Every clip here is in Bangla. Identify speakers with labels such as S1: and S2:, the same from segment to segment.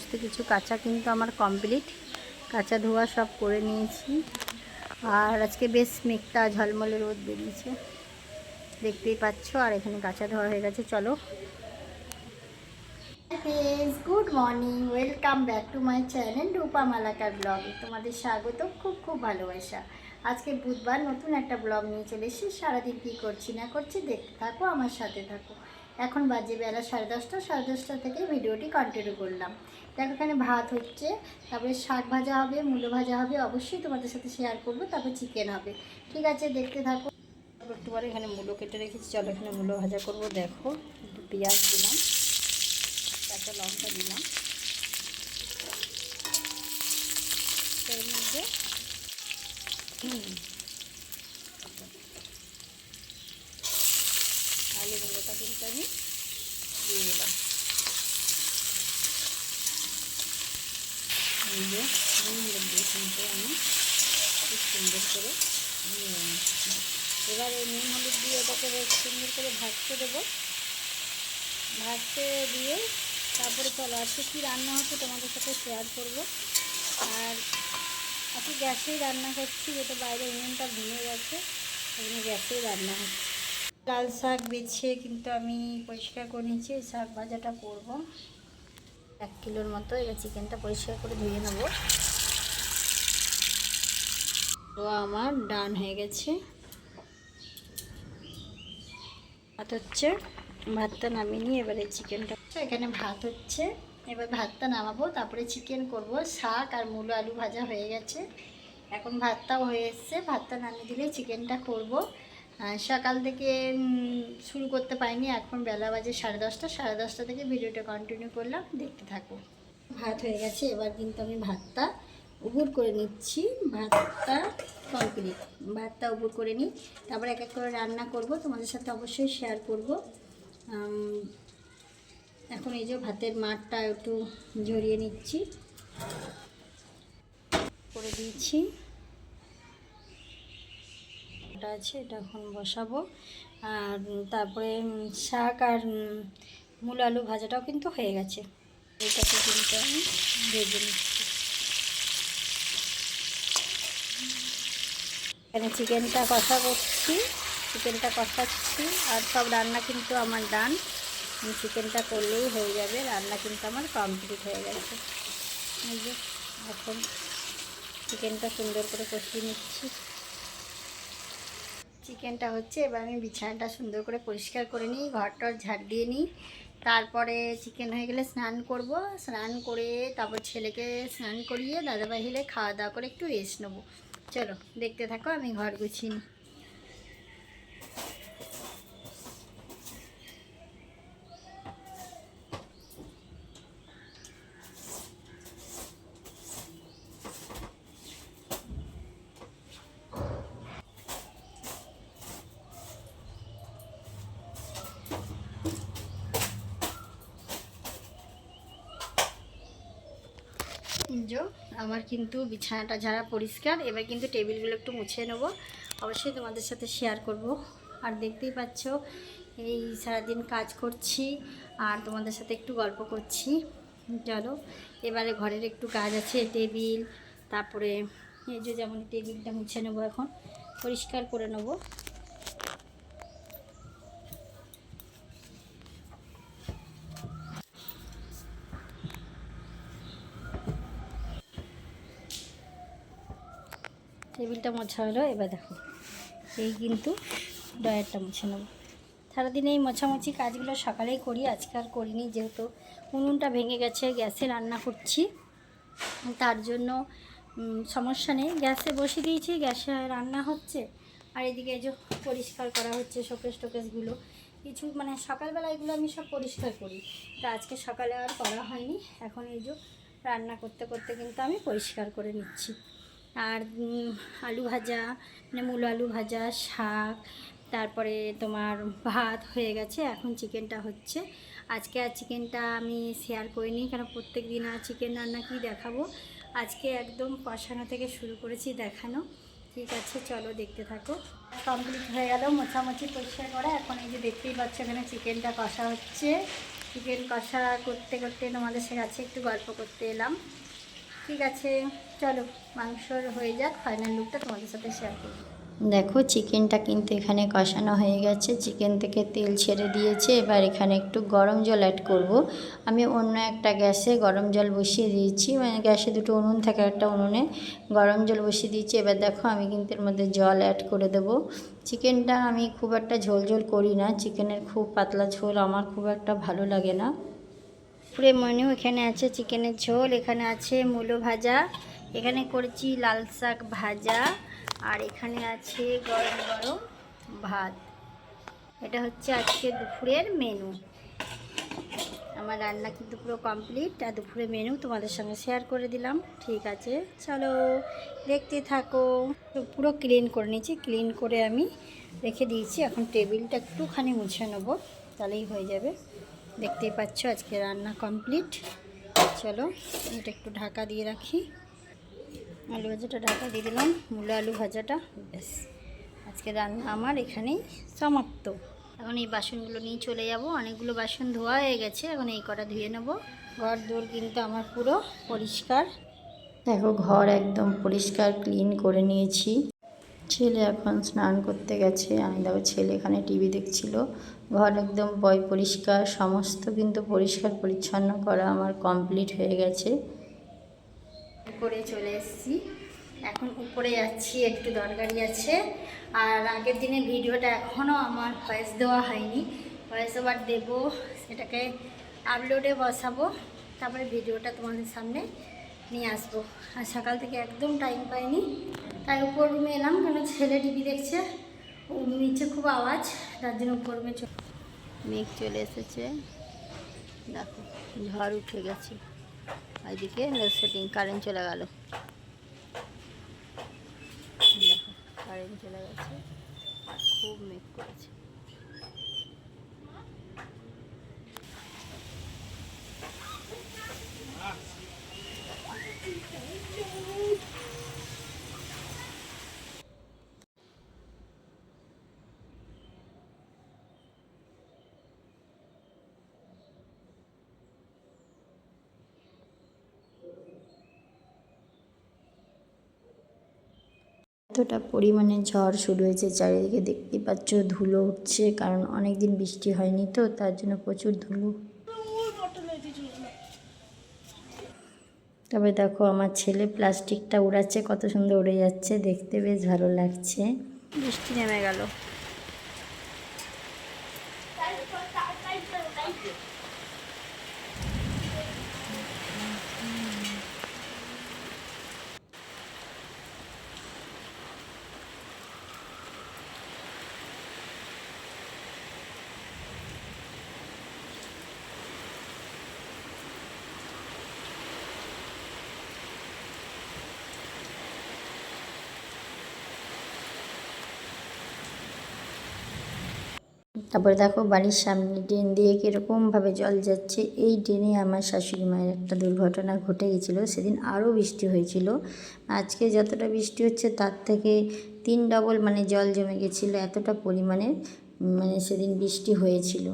S1: সমস্ত কিছু কাঁচা কিন্তু আমার কমপ্লিট কাঁচা ধোয়া সব করে নিয়েছি। আর আজকে বেশ মেঘটা ঝলমলে রোদ বেরিয়েছে। দেখতেই পাচ্ছ, আর এখানে কাঁচা ধোয়া হয়ে গেছে। চলো। Good morning welcome back to my channel Rupa Malakar ব্লগে তোমাদের স্বাগত, খুব খুব ভালোবাসা। আজকে বুধবার নতুন একটা ব্লগ নিয়ে চলে এসেছি। সারাদিন কী করছি না করছি, দেখতে থাকো, আমার সাথে থাকো। এখন বাজে বেলা সাড়ে দশটা সাড়ে দশটা থেকে ভিডিওটি কন্টিনিউ করলাম। দেখো এখানে ভাত হচ্ছে, তারপরে শাক ভাজা হবে, মূলো ভাজা হবে, অবশ্যই তোমাদের সাথে শেয়ার করব, তারপর চিকেন হবে। ঠিক আছে, দেখতে থাকো। একটু পরে এখানে মূলো কেটে রেখেছি, চলো এখানে মূলো ভাজা করব, দেখো। একটু পেঁয়াজ দিলাম, কাঁচা লঙ্কা দিলাম। এর মধ্যে হুম, আলু কিন্তু আমি দিয়ে দিলাম। আমি খুব সুন্দর করে এবার এই নুন, হলুদ দিয়ে ওটাকে সুন্দর করে ভাজতে দেবো। ভাজতে দিয়ে তারপরে চলো, আজকে কী রান্না হচ্ছে তোমাদের সাথে শেয়ার করব। আর আজকে গ্যাসেই রান্না করছি যেটা বাইরে উনুনটা ভেঙে গেছে ওখানে গ্যাসেই রান্না হচ্ছে। লাল শাক বেছে কিন্তু আমি পরিষ্কার করে নিয়েছি শাক ভাজাটা করব। এক কিলোর মতো, এবার চিকেনটা পরিষ্কার করে ধুয়ে নেব। তো আমার ডান হয়ে গেছে। ভাত হচ্ছে, ভাতটা নামিয়ে নিয়ে এবারে চিকেনটা। এখানে ভাত হচ্ছে, এবার ভাতটা নামাবো, তারপরে চিকেন করব। শাক আর মূলো আলু ভাজা হয়ে গেছে। এখন ভাতটাও হয়ে এসছে, ভাতটা নামিয়ে দিলে চিকেনটা করব। সকাল থেকে শুরু করতে পারিনি। এখন বেলা বাজে সাড়ে দশটা। সাড়ে দশটা থেকে ভিডিওটা কন্টিনিউ করলাম। দেখতে থাকো। ভাত হয়ে গেছে। এবার কিন্তু আমি ভাতটা উবুর করে নিচ্ছি। ভাতটা কমপ্লিট ভাতটা উবুর করে নিই। তারপর এক এক করে রান্না করব। তোমাদের সাথে অবশ্যই শেয়ার করব। এখন এই যে ভাতের মাঠটা একটু ঝরিয়ে নিচ্ছি। করে দিয়েছি। এটা আছে, এটা এখন বসাবো। আর তারপরে শাক আর মূল আলু ভাজাটাও কিন্তু হয়ে গেছে। এটাকে কিন্তু আমি ভেজে নিচ্ছি। এখানে চিকেনটা কষা করছি চিকেনটা কষাচ্ছি, আর সব রান্না কিন্তু আমার ডান। চিকেনটা করলেই হয়ে যাবে, রান্না কিন্তু আমার কমপ্লিট হয়ে গেছে। এখন চিকেনটা সুন্দর করে কষিয়ে নিচ্ছি। চিকেনটা হচ্ছে, এবার আমি বিছানাটা সুন্দর করে পরিষ্কার করে নিই, ঘরটর ঝাড় দিয়ে নিই। তারপরে চিকেন হয়ে গেলে স্নান করব, স্নান করে তারপর ছেলেকে স্নান করিয়ে দাদাভাই হলে খাওয়া দাওয়া করে একটু রেস্ট নেব। চলো, দেখতে থাকো, আমি ঘর গুছিয়ে নিই। যো আমার কিন্তু বিছানাটা ঝাড়া পরিষ্কার। এবার কিন্তু টেবিলগুলো একটু মুছে নেব। অবশ্যই তোমাদের সাথে শেয়ার করব। আর দেখতেই পাচ্ছ, এই সারাদিন কাজ করছি আর তোমাদের সাথে একটু গল্প করছি। চলো, এবারে ঘরের একটু কাজ আছে, টেবিল, তারপরে এই যে যেমন টেবিলটা মুছে নেব এখন, পরিষ্কার করে নেব। টেবিলটা মোছা হলো, এবার দেখো। এই কিন্তু ডয়ারটা মুছে নেব। সারাদিন এই মোছামুছি কাজগুলো সকালেই করি, আজকে আর করিনি যেহেতু উনুনটা ভেঙে গেছে, গ্যাসে রান্না করছি। তার জন্য সমস্যা নেই। গ্যাসে বসিয়ে দিয়েছি, গ্যাসে রান্না হচ্ছে। আর এদিকে যে পরিষ্কার করা হচ্ছে শোকেস টোকেসগুলো। কিছু মানে সকালবেলা এগুলো আমি সব পরিষ্কার করি। তা আজকে সকালে আর করা হয়নি। এখন এই যে রান্না করতে করতে কিন্তু আমি পরিষ্কার করে নিচ্ছি। আর আলু ভাজা মানে মূলো আলু ভাজা, শাক, তারপরে তোমার ভাত হয়ে গেছে। এখন চিকেনটা হচ্ছে। আজকে আর চিকেনটা আমি শেয়ার করিনি কারণ প্রত্যেক দিন আর চিকেন রান্না কি দেখাবো? আজকে একদম কষানো থেকে শুরু করেছি দেখানো। ঠিক আছে, চলো দেখতে থাকো। কমপ্লিট হয়ে গেল, মোছামুছি পরিষ্কার করা। এখন এই যে দেখতেই পাচ্ছ, এখানে চিকেনটা কষা হচ্ছে। চিকেন কষা করতে করতে তোমাদের সে কাছে একটু গল্প করতে এলাম। ঠিক আছে। চলো মাংসর হয়ে যাক ফাইনাল লুকটা তোমাদের সাথে শেয়ার করব। দেখো চিকেনটা কিন্তু এখানে কষানো হয়ে গেছে। চিকেন থেকে তেল ছেড়ে দিয়েছে। এবার এখানে একটু গরম জল অ্যাড করব। আমি অন্য একটা গ্যাসে গরম জল বসিয়ে দিয়েছি। মানে গ্যাসে দুটো উনুন থাকে একটা উনুনে গরম জল বসিয়ে দিয়েছি। এবার দেখো আমি কিন্তু এর মধ্যে জল অ্যাড করে দেব। চিকেনটা আমি খুব একটা ঝোল ঝোল করি না। চিকেনের খুব পাতলা ঝোল আমার খুব একটা ভালো লাগে না। পুরে মেনু এখানে আছে চিকেনের ঝোল এখানে আছে মূলো ভাজা এখানে করেছি লাল শাক ভাজা আর এখানে আছে গরম গরম ভাত। এটা হচ্ছে আজকে দুপুরের মেনু আমার রান্না কিন্তু পুরো কমপ্লিট আর দুপুরের মেনু তোমাদের সঙ্গে শেয়ার করে দিলাম। ঠিক আছে, চলো দেখতে থাকো। পুরো ক্লিন করে নিয়েছি। ক্লিন করে আমি রেখে দিয়েছি। এখন টেবিলটা একটুখানি মুছে নেব, তাহলেই হয়ে যাবে। দেখতেই পাচ্ছ আজকে রান্না কমপ্লিট চলো, এটা একটু ঢাকা দিয়ে রাখি। আলু ভাজাটা ঢাকা দিয়ে দিলাম, মূলো আলু ভাজাটা, ব্যাস। আজকে রান্না আমার এখানেই সমাপ্ত। এখন এই বাসনগুলো নিয়ে চলে যাব। অনেকগুলো বাসন ধোয়া হয়ে গেছে, এখন এই কটা ধুয়ে নেব। ঘর দোর কিন্তু আমার পুরো পরিষ্কার। দেখো, ঘর একদম পরিষ্কার, ক্লিন করে নিয়েছি। ছেলে এখন স্নান করতে গেছে। আমি দেখো, ছেলে এখানে টিভি দেখছিল। ঘর একদম বয় পরিষ্কার, সমস্ত কিন্তু পরিষ্কার পরিচ্ছন্ন করা আমার কমপ্লিট হয়ে গেছে। উপরে চলে এসেছি। এখন উপরে যাচ্ছি, একটু দরকারি আছে। আর আগের দিনে ভিডিওটা এখনও আমার ভয়েস দেওয়া হয়নি। ভয়েস ওভার দেবো, সেটাকে আপলোডে বসাবো, তারপরে ভিডিওটা তোমাদের সামনে নিয়ে আসব। আর সকাল থেকে একদম টাইম পাইনি, তাই উপর রুমে এলাম, কেন ছেলে টিভি দেখছে নিচে খুব আওয়াজ, তার জন্য উপর রুমে চলে মেঘ চলে এসেছে। দেখো, ঝড় উঠে গেছে। ওইদিকে সেটিং কারেন্ট চলে গেল। কারেন্ট চলে গেছে খুব মেঘ করেছে। এতটা পরিমাণে ঝড় শুরু হয়েছে, চারিদিকে দেখতে পাচ্ছ ধুলো উঠছে, কারণ অনেক দিন বৃষ্টি হয়নি তো, তার জন্য প্রচুর ধুলো। তবে দেখো, আমার ছেলে প্লাস্টিকটা উড়াচ্ছে, কত সুন্দর উড়ে যাচ্ছে, দেখতে বেশ ভালো লাগছে। বৃষ্টি নেমে গেল। তারপরে দেখো বাড়ির সামনে ড্রেন দিয়ে কীরকমভাবে জল যাচ্ছে। এই ড্রেনে আমার শাশুড়ি মায়ের একটা দুর্ঘটনা ঘটে গেছিল, সেদিন আরও বৃষ্টি হয়েছিল। আজকে যতটা বৃষ্টি হচ্ছে তার থেকে তিন ডবল মানে জল জমে গেছিল এতটা পরিমাণে মানে সেদিন বৃষ্টি হয়েছিল।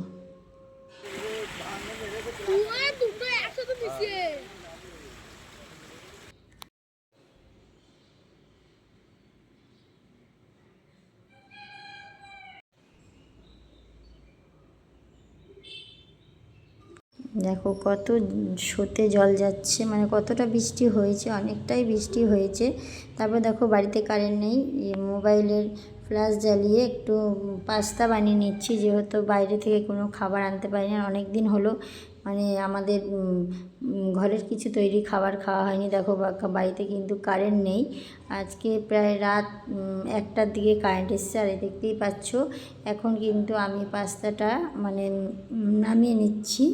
S1: দেখো কত সোতে জল যাচ্ছে মানে কতটা বৃষ্টি হয়েছে, অনেকটাই বৃষ্টি হয়েছে। তারপর দেখো বাড়িতে কারেন্ট নেই মোবাইলের ফ্ল্যাশ জ্বালিয়ে একটু পাস্তা বানিয়ে নিচ্ছি, যেহেতু বাইরে থেকে কোনো খাবার আনতে পারি না অনেক দিন হলো মানে আমাদের ঘরের কিছু তৈরি খাবার খাওয়া হয়নি। দেখো বাড়িতে কিন্তু কারেন্ট নেই। আজকে প্রায় রাত একটার দিকে কারেন্ট এসছে, আর দেখতেই পাচ্ছ, এখন কিন্তু আমি পাস্তাটা মানে নামিয়ে নিচ্ছি।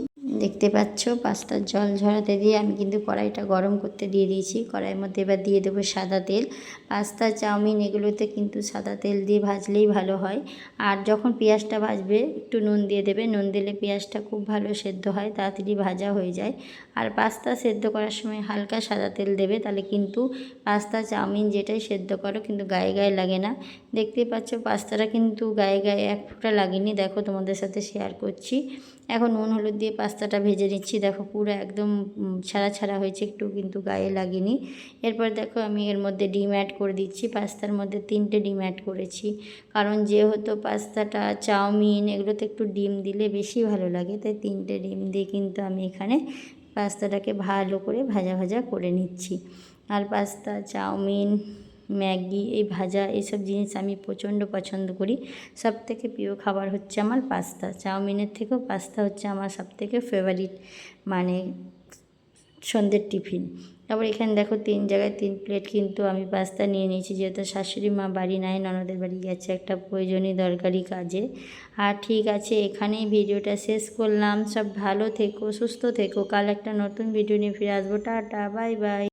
S1: দেখতে পাচ্ছ, পাস্তার জল ঝরাতে দিয়ে আমি কিন্তু কড়াইটা গরম করতে দিয়ে দিয়েছি। কড়াইয়ের মধ্যে এবার দিয়ে দেবো সাদা তেল। পাস্তা, চাউমিন এগুলোতে কিন্তু সাদা তেল দিয়ে ভাজলেই ভালো হয়। আর যখন পেঁয়াজটা ভাজবে, একটু নুন দিয়ে দেবে। নুন দিলে পেঁয়াজটা খুব ভালো সেদ্ধ হয়, তাড়াতাড়ি ভাজা হয়ে যায়। আর পাস্তা সেদ্ধ করার সময় হালকা সাদা তেল দেবে, তাহলে কিন্তু পাস্তা, চাউমিন যেটাই সেদ্ধ করো, কিন্তু গায়ে গায়ে লাগে না। দেখতেই পাচ্ছ পাস্তাটা কিন্তু গায়ে গায়ে এক ফোঁটা লাগেনি। দেখো তোমাদের সাথে শেয়ার করছি। এখন নুন, হলুদ দিয়ে পাস্তাটা ভেজে নিচ্ছি। দেখো পুরো একদম ছাড়া ছাড়া হয়েছে, একটু কিন্তু গায়ে লাগেনি। এরপর দেখো আমি এর মধ্যে ডিম অ্যাড করে দিচ্ছি। পাস্তার মধ্যে তিনটে ডিম অ্যাড করেছি। কারণ যেহেতু পাস্তাটা, চাউমিন এগুলোতে একটু ডিম দিলে বেশি ভালো লাগে, তাই তিনটে ডিম দিয়ে কিন্তু আমি এখানে পাস্তাটাকে ভালো করে ভাজা ভাজা করে নিচ্ছি। আর পাস্তা, চাউমিন, ম্যাগি, এই ভাজা, এইসব জিনিস আমি প্রচণ্ড পছন্দ করি। সব থেকে প্রিয় খাবার হচ্ছে আমার পাস্তা। চাউমিনের থেকেও পাস্তা হচ্ছে আমার সব থেকে ফেভারিট মানে সন্ধ্যের টিফিন তারপর এখানে দেখো তিন জায়গায় তিন প্লেট কিন্তু আমি পাস্তা নিয়ে নিয়েছি। যেহেতু শাশুড়ি মা বাড়ি নাই, ননদের বাড়ি গেছে একটা প্রয়োজনীয় দরকারি কাজে। আর ঠিক আছে, এখানেই ভিডিওটা শেষ করলাম। সব ভালো থেকো, সুস্থ থেকো। কাল একটা নতুন ভিডিও নিয়ে ফিরে আসব। Tata bye bye